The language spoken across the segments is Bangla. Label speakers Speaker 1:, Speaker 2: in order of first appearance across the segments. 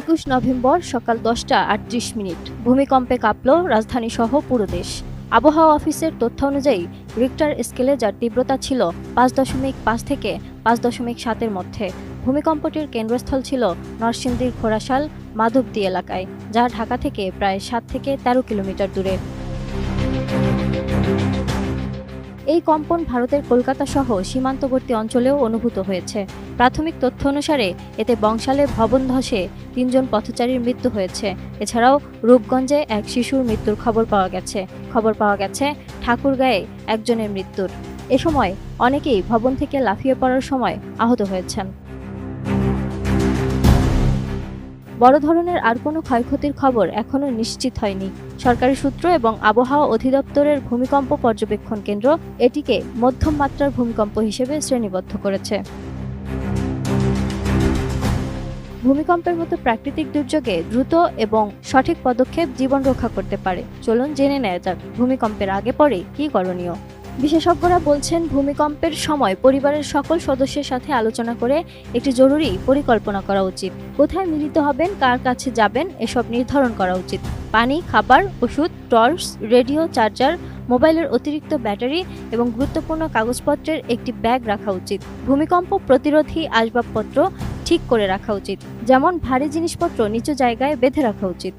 Speaker 1: একুশ নভেম্বর সকাল দশটা আটত্রিশ মিনিট। ভূমিকম্পে কাঁপল রাজধানী সহ পুরো দেশ। আবহাওয়া অফিসের তথ্য অনুযায়ী, রিক্টার স্কেলে যার তীব্রতা ছিল পাঁচ দশমিক পাঁচ থেকে পাঁচ দশমিক সাতের মধ্যে। ভূমিকম্পটির কেন্দ্রস্থল ছিল নরসিংদীর খোরাশাল মাধবদী এলাকায়, যা ঢাকা থেকে প্রায় সাত থেকে তেরো কিলোমিটার দূরে। এই কম্পন ভারতের কলকাতা সহ সীমান্তবর্তী অঞ্চলেও অনুভূত হয়েছে। প্রাথমিক তথ্য অনুসারে, এতে বংশালে ভবন ধসে তিনজন পথচারীর মৃত্যু হয়েছে। এছাড়াও রূপগঞ্জে এক শিশুর মৃত্যুর খবর পাওয়া গেছে। খবর পাওয়া গেছে, ঠাকুরগাঁয়ে একজনের মৃত্যুর। এ সময় অনেকেই ভবন থেকে লাফিয়ে পড়ার সময় আহত হয়েছেন। বড় ধরনের আর কোনো ক্ষয়ক্ষতির খবর এখনও নিশ্চিত হয়নি। সরকারি সূত্র এবং আবহাওয়া অধিদপ্তরের ভূমিকম্প পর্যবেক্ষণ কেন্দ্র এটিকে মধ্যম মাত্রার ভূমিকম্প হিসেবে শ্রেণীবদ্ধ করেছে। ভূমিকম্পের মতো প্রাকৃতিক দুর্যোগে দ্রুত এবং সঠিক পদক্ষেপ জীবন রক্ষা করতে পারে। চলুন জেনে নেওয়া যাক, ভূমিকম্পের আগে পরে কি করণীয়। বিশেষজ্ঞরা বলছেন, ভূমিকম্পের সময় পরিবারের সকল সদস্যের সাথে আলোচনা করে একটি জরুরি পরিকল্পনা করা উচিত। কোথায় মিলিত হবেন, কার কাছে যাবেন, এসব নির্ধারণ করা উচিত। পানি, খাবার, ওষুধ, টর্চ, রেডিও, চার্জার, মোবাইলের অতিরিক্ত ব্যাটারি এবং গুরুত্বপূর্ণ কাগজপত্রের একটি ব্যাগ রাখা উচিত। ভূমিকম্প প্রতিরোধী আসবাবপত্র ঠিক করে রাখা উচিত। যেমন ভারী জিনিসপত্র নিচু জায়গায় বেঁধে রাখা উচিত।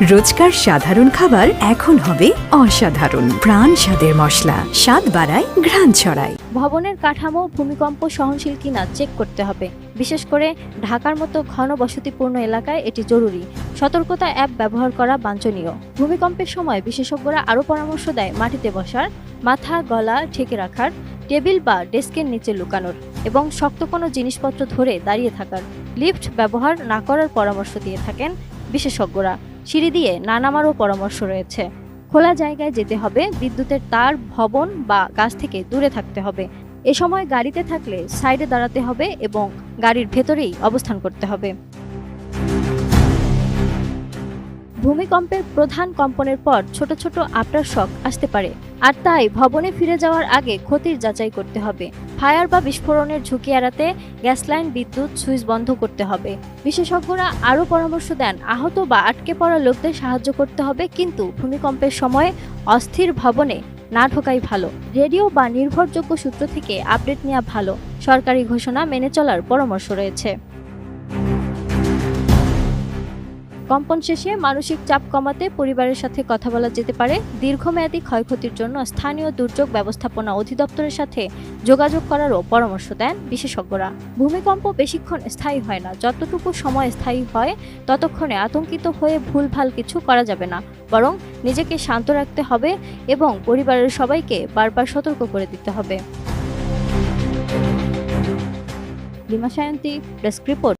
Speaker 2: রোজকার সাধারণ খাবার এখন হবে অসাধারণ। প্রাণ স্বাদের মশলা, স্বাদ বাড়ায়, ঘ্রাণ ছড়ায়।
Speaker 1: ভবনের কাঠামো, ভূমিকম্প সহনশীল কিনা চেক করতে হবে। বিশেষ করে ঢাকার মতো ঘন বসতিপূর্ণ এলাকায় এটি জরুরি। সতর্কতা অ্যাপ ব্যবহার করা বাঞ্ছনীয়। ভূমিকম্পের সময় বিশেষজ্ঞরা আরও পরামর্শ দেয় মাটিতে বসার, মাথা, গলা ঠেকে রাখার, টেবিল বা ডেস্কের নিচে লুকানোর এবং শক্ত কোনো জিনিসপত্র ধরে দাঁড়িয়ে থাকার। লিফট ব্যবহার না করার পরামর্শ দিয়ে থাকেন বিশেষজ্ঞরা। সিঁড়ি দিয়ে নানামারও পরামর্শ রয়েছে। খোলা জায়গায় যেতে হবে, বিদ্যুতের তার, ভবন বা গাছ থেকে দূরে থাকতে হবে। এ সময় গাড়িতে থাকলে সাইডে দাঁড়াতে হবে এবং গাড়ির ভেতরেই অবস্থান করতে হবে। ভূমিকম্পের প্রধান কম্পনের পর ছোট ছোট আফটার শক আসতে পারে। আর তাই ভবনে ফিরে যাওয়ার আগে ক্ষতির যাচাই করতে হবে। ফায়ার বা বিস্ফোরণের ঝুঁকি এড়াতে গ্যাস লাইন বিদ্যুৎ, সুইচ বন্ধ করতে হবে। বিশেষজ্ঞরা আরও পরামর্শ দেন, আহত বা আটকে পড়া লোকদের সাহায্য করতে হবে, কিন্তু ভূমিকম্পের সময় অস্থির ভবনে না ঢোকাই ভালো। রেডিও বা নির্ভরযোগ্য সূত্র থেকে আপডেট নেওয়া ভালো। সরকারি ঘোষণা মেনে চলার পরামর্শ রয়েছে। কম্পন শেষে মানসিক চাপ কমাতে পরিবারের সাথে কথা বলা যেতে পারে। দীর্ঘমেয়াদী ক্ষয়ক্ষতির জন্য স্থানীয় দুর্যোগ ব্যবস্থাপনা অধিদপ্তরের সাথে যোগাযোগ করারও পরামর্শ দেন বিশেষজ্ঞরা। ভূমিকম্প বেশিক্ষণ স্থায়ী হয় না। যতটুকু সময় স্থায়ী হয়, ততক্ষণে আতঙ্কিত হয়ে ভুলভাল কিছু করা যাবে না। বরং নিজেকে শান্ত রাখতে হবে এবং পরিবারের সবাইকে বারবার সতর্ক করে দিতে হবে। Lima Sayanti desk report.